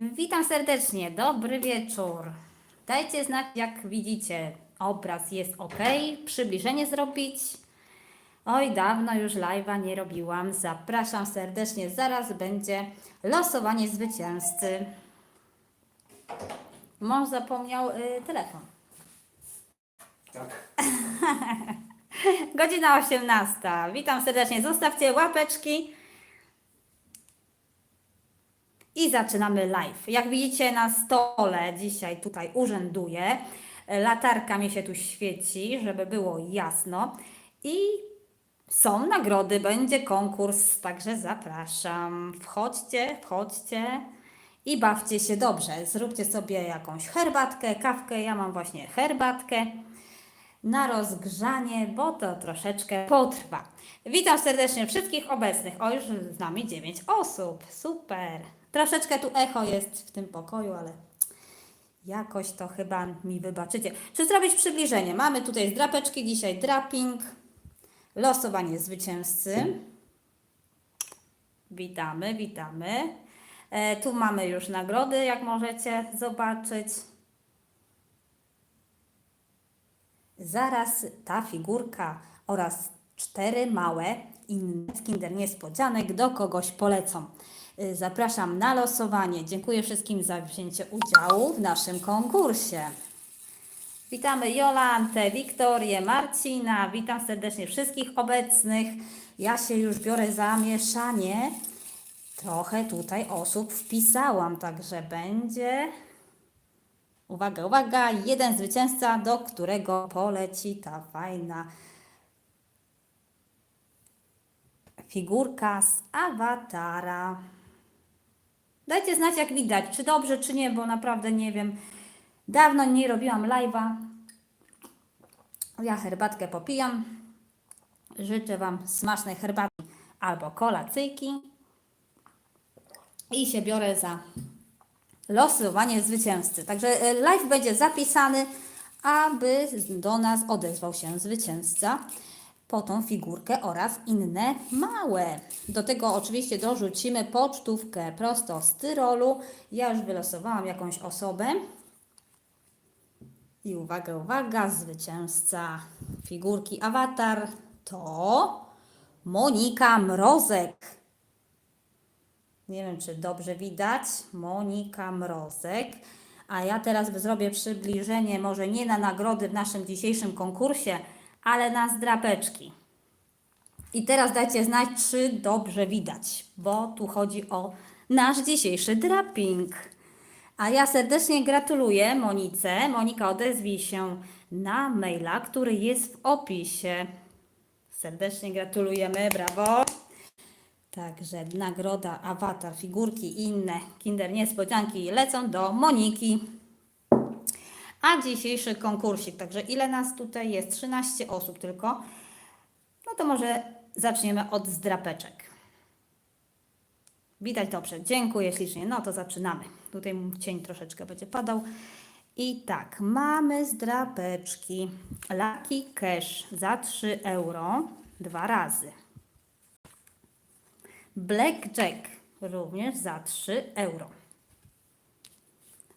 Witam serdecznie, dobry wieczór. Dajcie znać, jak widzicie, obraz jest ok, przybliżenie zrobić. Oj, dawno już live'a nie robiłam. Zapraszam serdecznie, zaraz będzie losowanie zwycięzcy. Mąż zapomniał y, telefon. Tak. Godzina 18. Witam serdecznie. Zostawcie łapeczki. I zaczynamy live. Jak widzicie na stole dzisiaj tutaj urzęduję. Latarka mi się tu świeci, żeby było jasno. I są nagrody, będzie konkurs, także zapraszam. Wchodźcie, wchodźcie i bawcie się dobrze. Zróbcie sobie jakąś herbatkę, kawkę. Ja mam właśnie herbatkę na rozgrzanie, bo to troszeczkę potrwa. Witam serdecznie wszystkich obecnych. O, już z nami 9 osób. Super. Troszeczkę tu echo jest w tym pokoju, ale jakoś to chyba mi wybaczycie. Czy zrobić przybliżenie? Mamy tutaj drapeczki, dzisiaj draping, losowanie zwycięzcy. Witamy, witamy. E, tu mamy już nagrody, jak możecie zobaczyć. Zaraz ta figurka oraz cztery małe inne Kinder Niespodzianek do kogoś polecą. Y, Zapraszam na losowanie. Dziękuję wszystkim za wzięcie udziału w naszym konkursie. Witamy Jolantę, Wiktorię, Marcina. Witam serdecznie wszystkich obecnych. Ja się już biorę za mieszanie. Trochę tutaj osób wpisałam, także będzie Uwaga, uwaga, jeden zwycięzca, do którego poleci ta fajna figurka z awatara. Dajcie znać, jak widać, czy dobrze, czy nie, bo naprawdę nie wiem. Dawno nie robiłam live'a. Ja herbatkę popijam. Życzę Wam smacznej herbatki albo kolacyjki. I się biorę za losowanie zwycięzcy. Także e, live będzie zapisany, aby do nas odezwał się zwycięzca po tą figurkę oraz inne małe. Do tego oczywiście dorzucimy pocztówkę prosto z Tyrolu. Ja już wylosowałam jakąś osobę. I uwaga, uwaga, zwycięzca figurki awatar to Monika Mrozek. Nie wiem, czy dobrze widać. Monika Mrozek. A ja teraz zrobię przybliżenie, może nie na nagrody w naszym dzisiejszym konkursie, ale na zdrapeczki. I teraz dajcie znać, czy dobrze widać, bo tu chodzi o nasz dzisiejszy draping. A ja serdecznie gratuluję Monice. Monika odezwij się na maila, który jest w opisie. Serdecznie gratulujemy, brawo. Także nagroda, awatar, figurki i inne kinder niespodzianki lecą do Moniki. A dzisiejszy konkursik, także ile nas tutaj jest? 13 osób tylko. No to może zaczniemy od zdrapeczek. Widać dobrze, dziękuję ślicznie. No to zaczynamy. Tutaj cień troszeczkę będzie padał. I tak, mamy zdrapeczki. Lucky Cash za 3 euro dwa razy. Blackjack również za 3 euro.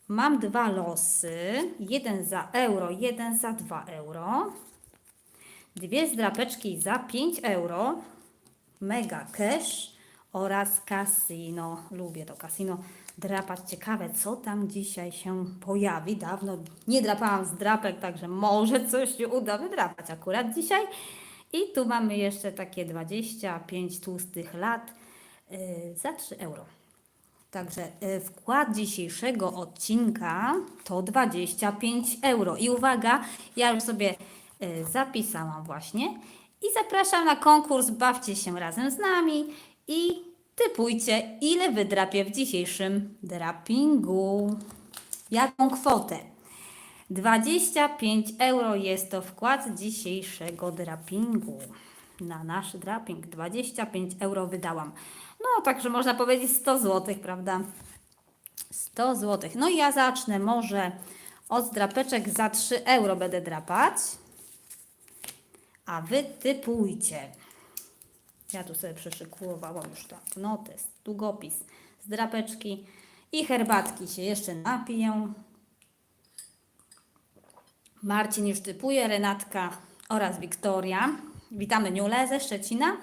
Mam dwa losy, jeden za euro, jeden za 2 euro. Dwie zdrapeczki za 5 euro. Mega cash oraz casino. Lubię to casino. Drapać ciekawe, co tam dzisiaj się pojawi. Dawno nie drapałam z drapek, także może coś się uda wydrapać akurat dzisiaj. I tu mamy jeszcze takie 25 tłustych lat yy, za 3 euro. Także y, wkład dzisiejszego odcinka to 25 euro. I uwaga, ja już sobie y, zapisałam właśnie. I zapraszam na konkurs. Bawcie się razem z nami i typujcie, ile wydrapię w dzisiejszym drapingu. Jaką kwotę? 25 euro jest to wkład dzisiejszego drapingu. Na nasz draping 25 euro wydałam. No, także można powiedzieć 100 zł, prawda? 100 zł. No i ja zacznę może od drapeczek za 3 euro będę drapać. A wy typujcie. Ja tu sobie przyszykułowałam już tak, notes, długopis z drapeczki I herbatki się jeszcze napiję. Marcin już typuje, Renatka oraz Wiktoria. Witamy Niulę ze Szczecina.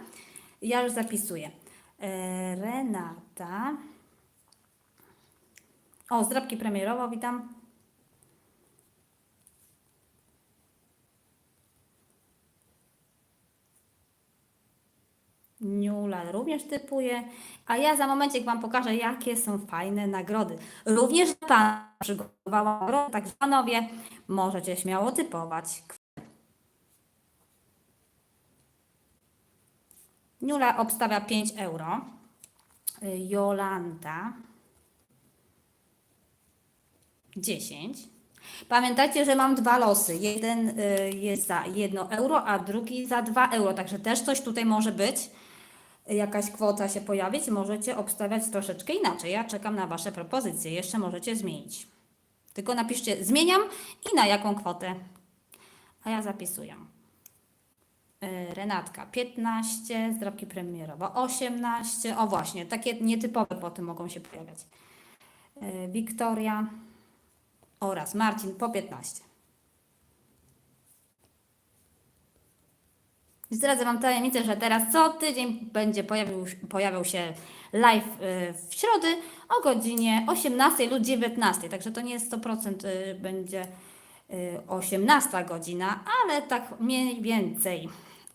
Ja już zapisuję. E, Renata. O, zdrabki premierowo, witam. Niula również typuje, a ja za momencik Wam pokażę, jakie są fajne nagrody. Również Pan przygotowała nagrodę, także Panowie możecie śmiało typować. Niula obstawia 5 euro. Y, Jolanta 10. Pamiętajcie, że mam dwa losy. Jeden y, jest za 1 euro, a drugi za 2 euro. Także też coś tutaj może być. Jakaś kwota się pojawić. Możecie obstawiać troszeczkę inaczej. Ja czekam na Wasze propozycje. Jeszcze możecie zmienić. Tylko napiszcie zmieniam i na jaką kwotę. A ja zapisuję. Y, Renatka 15, zdrabki premierowe 18. O właśnie, takie nietypowe kwoty mogą się pojawiać. Y, Wiktoria oraz Marcin po 15. Zdradzę Wam tajemnicę, że teraz co tydzień będzie pojawił, pojawiał się live y, w środy o godzinie 18 lub 19. Także to nie jest 100% y, będzie y, 18 godzina, ale tak mniej więcej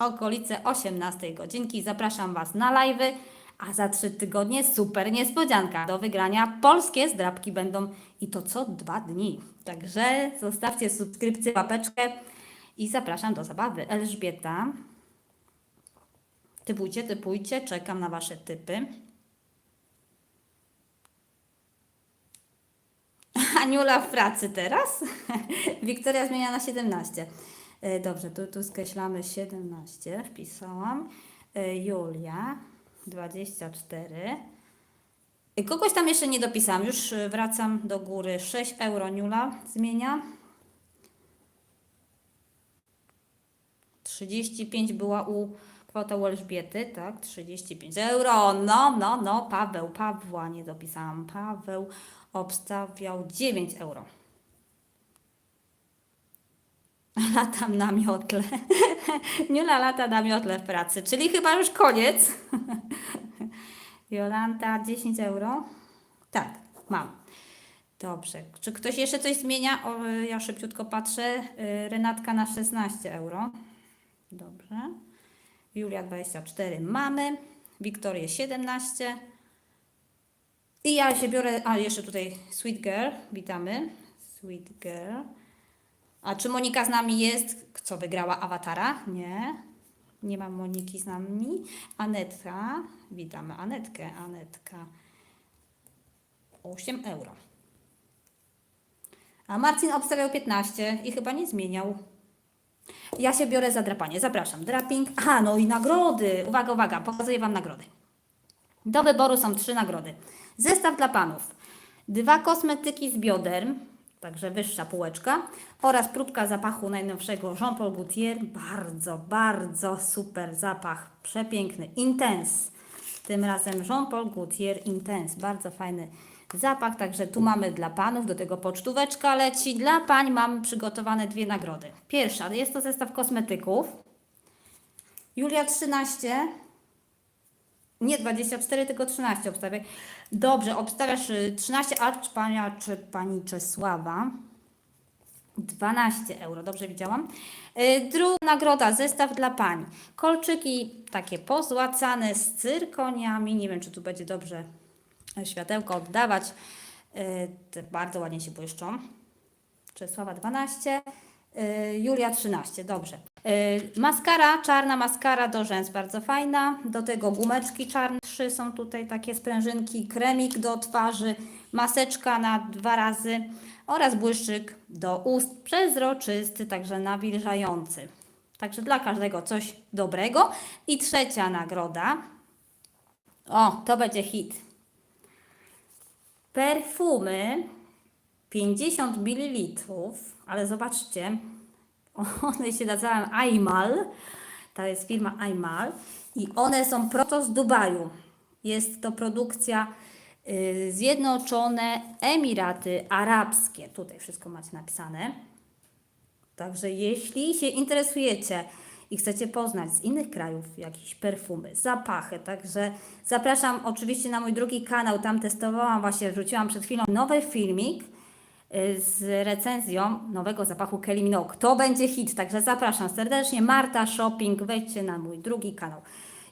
okolice 18 godzinki. Zapraszam Was na live'y, a za trzy tygodnie super niespodzianka. Do wygrania polskie zdrabki będą i to co dwa dni. Także zostawcie subskrypcję, łapeczkę i zapraszam do zabawy. Elżbieta. Typujcie, typujcie, czekam na Wasze typy. Aniula w pracy teraz. Wiktoria zmienia na 17. E, Dobrze, tu, tu skreślamy 17, wpisałam. E, Julia 24. E, Kogoś tam jeszcze nie dopisałam, już wracam do góry. 6 euro Niula zmienia. 35 była u kwota u Elżbiety, tak? 35 euro. No, no, no, Paweł, Pawła nie dopisałam. Paweł obstawiał 9 euro. Latam na miotle. Niula lata na miotle w pracy, czyli chyba już koniec. Jolanta 10 euro. Tak, mam. Dobrze. Czy ktoś jeszcze coś zmienia? O, ja szybciutko patrzę. Y, Renatka na 16 euro. Dobrze. Julia 24 mamy. Wiktorię 17. I ja się biorę. A jeszcze tutaj Sweet Girl. Witamy. Sweet Girl. A czy Monika z nami jest? Co wygrała awatara? Nie. Nie ma Moniki z nami. Anetka. Witamy Anetkę. Anetka. 8 euro. A Marcin obstawiał 15 i chyba nie zmieniał. Ja się biorę za drapanie. Zapraszam. Draping. Aha, no i nagrody. Uwaga, uwaga. Pokazuję Wam nagrody. Do wyboru są trzy nagrody. Zestaw dla panów. Dwa kosmetyki z bioderm, także wyższa półeczka, oraz próbka zapachu najnowszego Jean Paul Gaultier. Bardzo, bardzo super zapach. Przepiękny. Intense. Tym razem Jean Paul Gaultier Intense. Bardzo fajny zapach. Także tu mamy dla panów, do tego pocztóweczka leci. Dla pań mamy przygotowane dwie nagrody. Pierwsza jest to zestaw kosmetyków. Julia 13. Nie 24, tylko 13 obstawiaj. Dobrze, obstawiasz y, 13, a czy pania, czy pani Czesława? 12 euro, dobrze widziałam. Y, Druga nagroda, zestaw dla pań. Kolczyki takie pozłacane z cyrkoniami. Nie wiem, czy tu będzie dobrze światełko oddawać. Y, Bardzo ładnie się błyszczą. Czesława 12, y, Julia 13, dobrze. Y, Maskara, czarna maskara do rzęs, bardzo fajna. Do tego gumeczki czarne, trzy są tutaj takie sprężynki, kremik do twarzy, maseczka na dwa razy oraz błyszczyk do ust, przezroczysty, także nawilżający. Także dla każdego coś dobrego. I trzecia nagroda. O, to będzie hit. Perfumy 50 ml, ale zobaczcie, one się nazywają Aimal, to jest firma Aimal i one są proto z Dubaju. Jest to produkcja y, Zjednoczone Emiraty Arabskie. Tutaj wszystko macie napisane. Także jeśli się interesujecie i chcecie poznać z innych krajów jakieś perfumy, zapachy, także zapraszam oczywiście na mój drugi kanał. Tam testowałam właśnie, wrzuciłam przed chwilą nowy filmik z recenzją nowego zapachu Kelly Minogue. To będzie hit, także zapraszam serdecznie. Marta Shopping, wejdźcie na mój drugi kanał.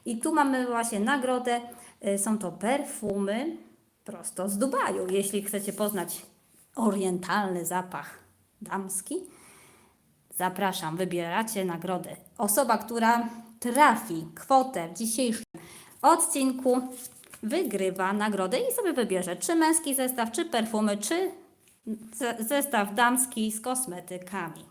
I tu mamy właśnie nagrodę. Y, Są to perfumy prosto z Dubaju. Jeśli chcecie poznać orientalny zapach damski, Zapraszam, wybieracie nagrodę. Osoba, która trafi kwotę w dzisiejszym odcinku, wygrywa nagrodę i sobie wybierze, czy męski zestaw, czy perfumy, czy zestaw damski z kosmetykami.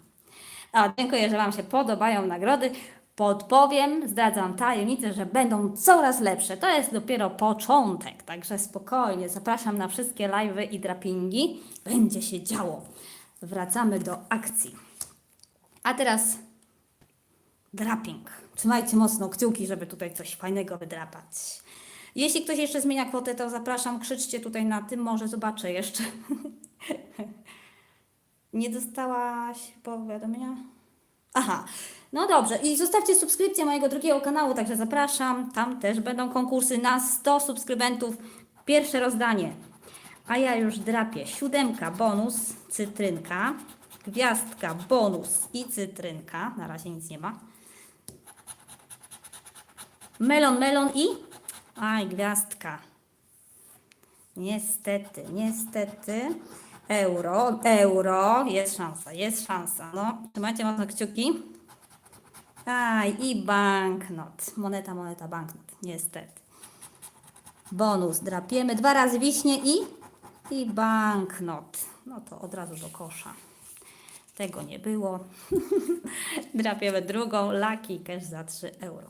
A, dziękuję, że Wam się podobają nagrody. Podpowiem, zdradzam tajemnicę, że będą coraz lepsze. To jest dopiero początek, także spokojnie. Zapraszam na wszystkie live'y i drapingi. Będzie się działo. Wracamy do akcji. A teraz draping. Trzymajcie mocno kciuki, żeby tutaj coś fajnego wydrapać. Jeśli ktoś jeszcze zmienia kwotę, to zapraszam, krzyczcie tutaj na tym, może zobaczę jeszcze. Nie dostałaś powiadomienia? Aha, no dobrze. I zostawcie subskrypcję mojego drugiego kanału, także zapraszam. Tam też będą konkursy na 100 subskrybentów. Pierwsze rozdanie. A ja już drapię. Siódemka, bonus, cytrynka. Gwiazdka, bonus i cytrynka. Na razie nic nie ma. Melon, melon i... Aj, gwiazdka. Niestety, niestety. Euro, euro. Jest szansa, jest szansa. No, trzymajcie mocno kciuki. Aj, i banknot. Moneta, moneta, banknot. Niestety. Bonus drapiemy dwa razy wiśnie i, i banknot. No to od razu do kosza. Tego nie było. drapiemy drugą, laki cash za 3 euro.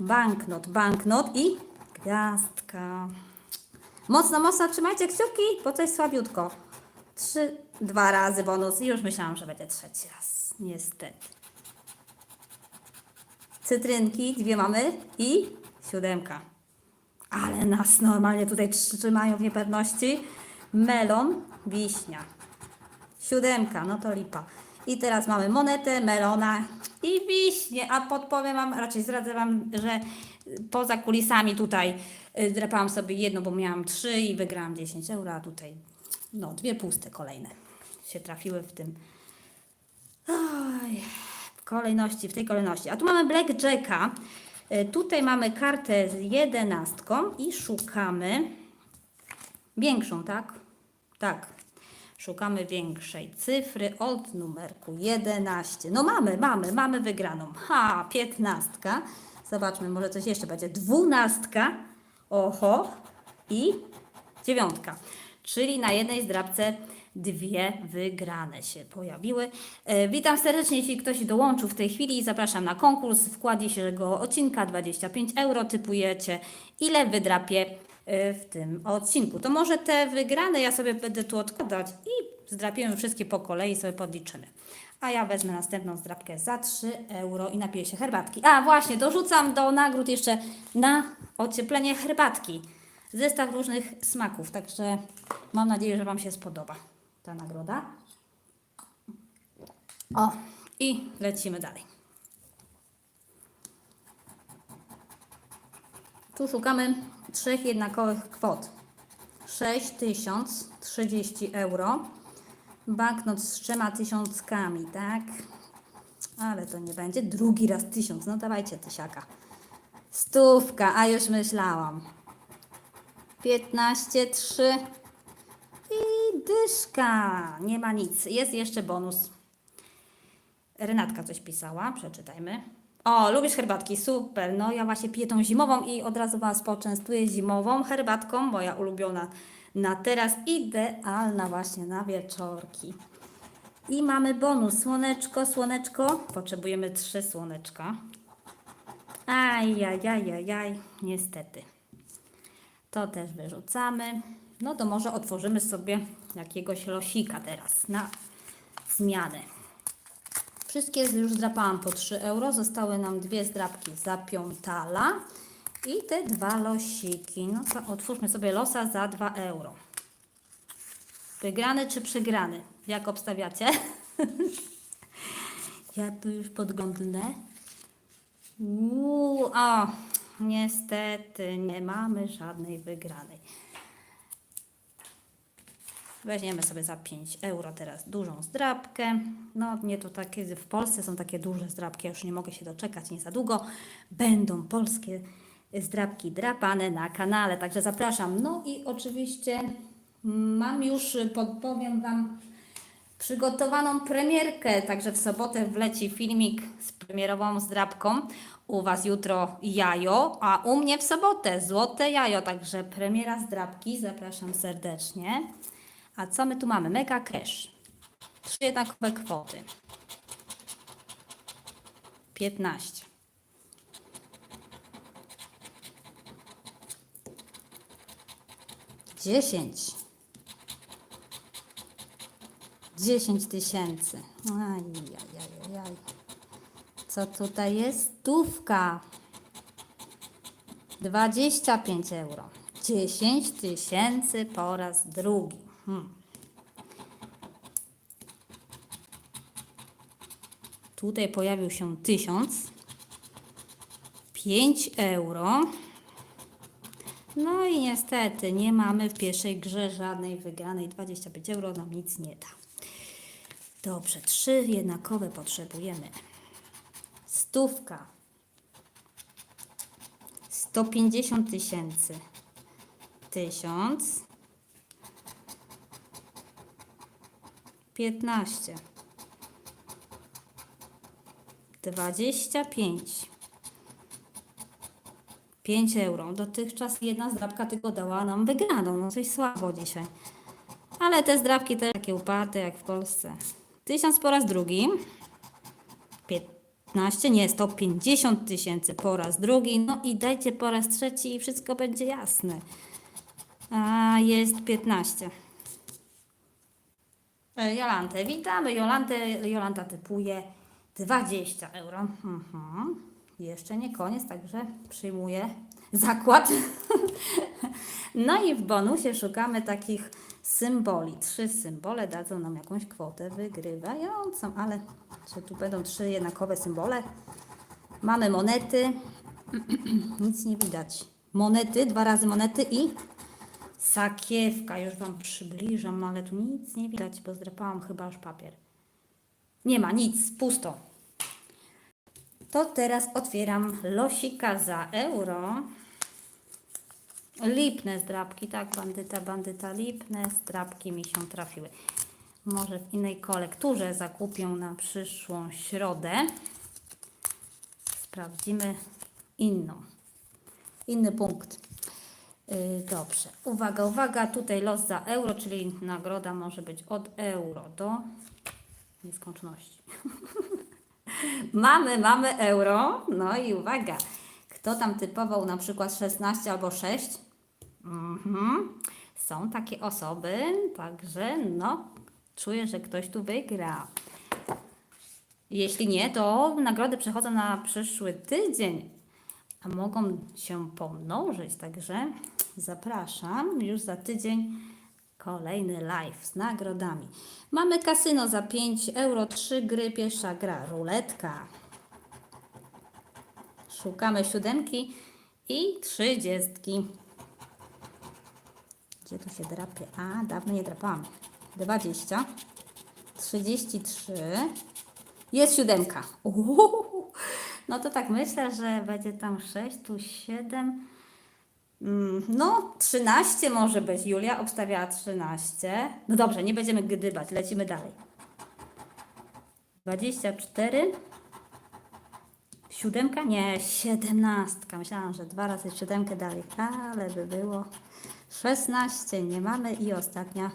Banknot, banknot i gwiazdka. Mocno, mocno trzymajcie kciuki, bo coś słabiutko. Trzy, dwa razy bonus i już myślałam, że będzie trzeci raz. Niestety. Cytrynki, dwie mamy i siódemka. Ale nas normalnie tutaj trzymają w niepewności. Melon, wiśnia. Siódemka, no to lipa. I teraz mamy monetę, melona i wiśnie. A podpowiem Wam, raczej zdradzę Wam, że poza kulisami tutaj y, drapałam sobie jedno, bo miałam trzy i wygrałam 10 euro, a tutaj no dwie puste kolejne się trafiły w tym. Oj, w kolejności, w tej kolejności. A tu mamy Blackjacka. Y, Tutaj mamy kartę z jedenastką i szukamy większą, tak? Tak. Szukamy większej cyfry od numerku 11. No mamy, mamy, mamy wygraną. Ha, 15. Zobaczmy, może coś jeszcze będzie. Dwunastka. Oho. I dziewiątka. Czyli na jednej zdrabce dwie wygrane się pojawiły. E, witam serdecznie, jeśli ktoś dołączył w tej chwili. Zapraszam na konkurs. Wkład dzisiejszego odcinka 25 euro. Typujecie, ile wydrapie w tym odcinku. To może te wygrane ja sobie będę tu odkładać i zdrapiemy wszystkie po kolei sobie podliczymy. A ja wezmę następną zdrapkę za 3 euro i napiję się herbatki. A właśnie, dorzucam do nagród jeszcze na ocieplenie herbatki. Zestaw różnych smaków, także mam nadzieję, że Wam się spodoba ta nagroda. O, i lecimy dalej. Tu szukamy trzech jednakowych kwot. 6030 euro. Banknot z trzema tysiąckami, tak? Ale to nie będzie. Drugi raz tysiąc. No dawajcie tysiaka. Stówka, a już myślałam. 15, 3 i dyszka. Nie ma nic. Jest jeszcze bonus. Renatka coś pisała, przeczytajmy. O, lubisz herbatki, super. No ja właśnie piję tą zimową i od razu Was poczęstuję zimową herbatką, moja ulubiona na teraz, idealna właśnie na wieczorki. I mamy bonus, słoneczko, słoneczko. Potrzebujemy trzy słoneczka. Ajajajajaj, niestety. To też wyrzucamy. No to może otworzymy sobie jakiegoś losika teraz na zmianę. Wszystkie już zdrapałam po 3 euro. Zostały nam dwie zdrapki za piątala. I te dwa losiki. No to otwórzmy sobie losa za 2 euro. Wygrany czy przegrany? Jak obstawiacie? ja tu już podglądnę. Uuu, o, niestety nie mamy żadnej wygranej. Weźmiemy sobie za 5 euro teraz dużą zdrabkę. No nie to takie, w Polsce są takie duże zdrabki, ja już nie mogę się doczekać, nie za długo będą polskie zdrabki drapane na kanale, także zapraszam. No i oczywiście mam już, podpowiem Wam, przygotowaną premierkę, także w sobotę wleci filmik z premierową zdrabką. U Was jutro jajo, a u mnie w sobotę złote jajo, także premiera zdrabki, zapraszam serdecznie. A co my tu mamy? Mega cash. Trzy jednakowe kwoty. 15. Dziesięć. Dziesięć tysięcy. Ajajajajaj. Co tutaj jest? Stówka. 25 euro. 10 tysięcy po raz drugi. Hmm. Tutaj pojawił się 1000. 5 euro. No i niestety nie mamy w pierwszej grze żadnej wygranej. 25 euro nam nic nie da. Dobrze, trzy jednakowe potrzebujemy. Stówka. 150 tysięcy. 1000. 15. 25. 5 euro. Dotychczas jedna zdrabka tylko dała nam wygraną. No coś słabo dzisiaj. Ale te zdrabki też takie uparte jak w Polsce. 1000 po raz drugi. 15, nie, 150 tysięcy po raz drugi. No i dajcie po raz trzeci i wszystko będzie jasne. A jest 15. E, Jolantę, witamy. Jolantę, Jolanta typuje 20 euro. Mhm. Jeszcze nie koniec, także przyjmuję zakład. no i w bonusie szukamy takich symboli. Trzy symbole dadzą nam jakąś kwotę wygrywającą, ale czy tu będą trzy jednakowe symbole? Mamy monety. Nic nie widać. Monety, dwa razy monety i sakiewka. Już Wam przybliżam, ale tu nic nie widać, bo zdrapałam chyba już papier. Nie ma nic, pusto. To teraz otwieram losika za euro. Lipne zdrabki, tak, bandyta, bandyta, lipne zdrabki mi się trafiły. Może w innej kolekturze zakupię na przyszłą środę. Sprawdzimy inną. Inny punkt. Yy, dobrze. Uwaga, uwaga. Tutaj los za euro, czyli nagroda może być od euro do nieskończoności. mamy, mamy euro. No i uwaga. Kto tam typował na przykład 16 albo 6? Mhm. Są takie osoby, także no, czuję, że ktoś tu wygra. Jeśli nie, to nagrody przechodzą na przyszły tydzień, a mogą się pomnożyć, także zapraszam już za tydzień kolejny live z nagrodami. Mamy kasyno za 5 euro, 3 gry, pierwsza gra, ruletka. Szukamy siódemki i trzydziestki. Gdzie tu się drapie? A, dawno nie drapałam. 20, 33. Jest siódemka. Uuu. No to tak myślę, że będzie tam 6, tu 7. Mm, No, 13 może być. Julia obstawiała 13. No dobrze, nie będziemy gdybać, lecimy dalej. 24. Siódemka? Nie, siedemnastka. Myślałam, że dwa razy siódemkę dalej, ale by było 16. Nie mamy i ostatnia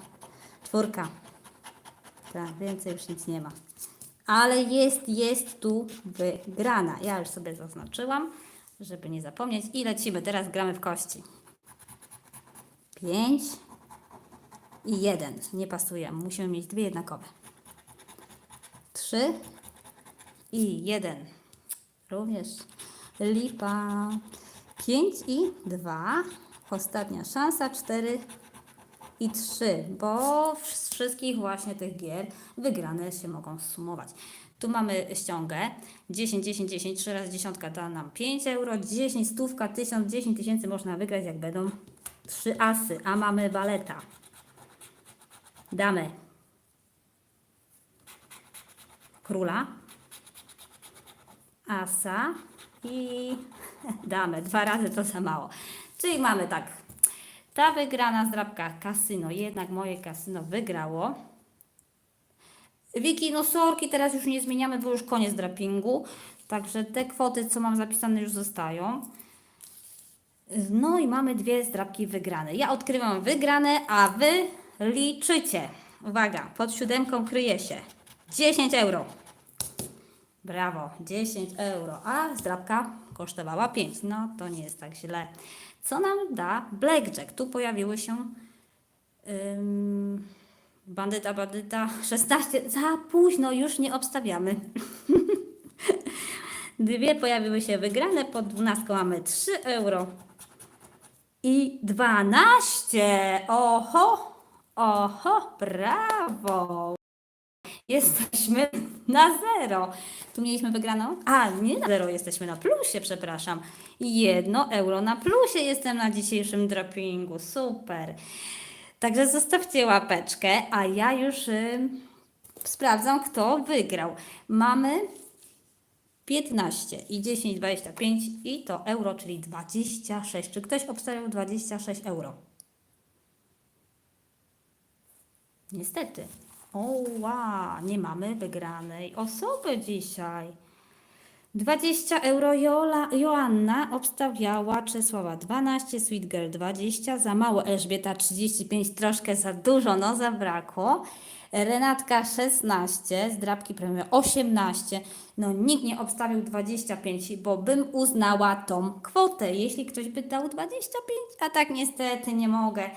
czwórka. Tak, więcej już nic nie ma. Ale jest, jest tu wygrana. Ja już sobie zaznaczyłam, żeby nie zapomnieć. I lecimy. Teraz gramy w kości. 5 i 1. Nie pasuje. Musimy mieć dwie jednakowe. 3 i 1. Również lipa. 5 i 2. Ostatnia szansa 4 i 3, bo z wszystkich właśnie tych gier wygrane się mogą sumować. Tu mamy ściągę 10, 10, 10, 3 razy dziesiątka da nam 5 euro, 10 stówka, 1000, 10 tysięcy można wygrać jak będą 3 asy, a mamy waleta. Damy króla, asa i damy. Dwa razy to za mało. Czyli mamy tak. Ta wygrana zdrabka kasyno, jednak moje kasyno wygrało. Wiki, no sorki, teraz już nie zmieniamy, bo już koniec drapingu. Także te kwoty, co mam zapisane, już zostają. No i mamy dwie zdrabki wygrane. Ja odkrywam wygrane, a wy liczycie. Uwaga, pod siódemką kryje się 10 euro. Brawo, 10 euro, a zdrabka kosztowała 5. No to nie jest tak źle. Co nam da blackjack? Tu pojawiły się ym, bandyta, bandyta 16. Za późno, już nie obstawiamy. Dwie pojawiły się wygrane, pod 12 mamy 3 euro i 12. Oho, oho, brawo. Jesteśmy na zero. Tu mieliśmy wygraną? A, nie na zero, jesteśmy na plusie, przepraszam. Jedno euro na plusie jestem na dzisiejszym droppingu. Super. Także zostawcie łapeczkę, a ja już y, sprawdzam, kto wygrał. Mamy 15 i 10, 25 i to euro, czyli 26. Czy ktoś obstawiał 26 euro? Niestety. O, wow, nie mamy wygranej osoby dzisiaj. 20 euro Joanna obstawiała Czesława 12, Sweet Girl 20, za mało Elżbieta 35, troszkę za dużo, no zabrakło. Renatka 16, zdrabki premium 18, no nikt nie obstawił 25, bo bym uznała tą kwotę, jeśli ktoś by dał 25, a tak niestety nie mogę.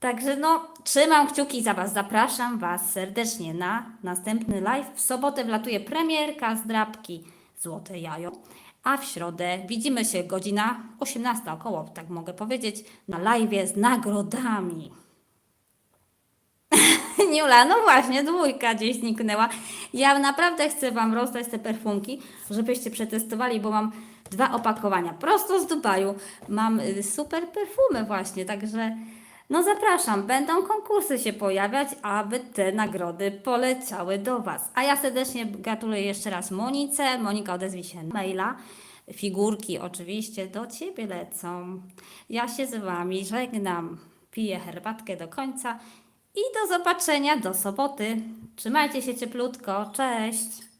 Także no, trzymam kciuki za Was. Zapraszam Was serdecznie na następny live. W sobotę wlatuje premierka z drapki Złote Jajo, a w środę widzimy się godzina 18 około, tak mogę powiedzieć, na live z nagrodami. Niula, no właśnie, dwójka gdzieś zniknęła. Ja naprawdę chcę Wam rozdać te perfumki, żebyście przetestowali, bo mam dwa opakowania prosto z Dubaju. Mam y, super perfumy właśnie, także no zapraszam, będą konkursy się pojawiać, aby te nagrody poleciały do Was. A ja serdecznie gratuluję jeszcze raz Monice. Monika odezwij się na maila. Figurki oczywiście do Ciebie lecą. Ja się z Wami żegnam. Piję herbatkę do końca i do zobaczenia do soboty. Trzymajcie się cieplutko. Cześć!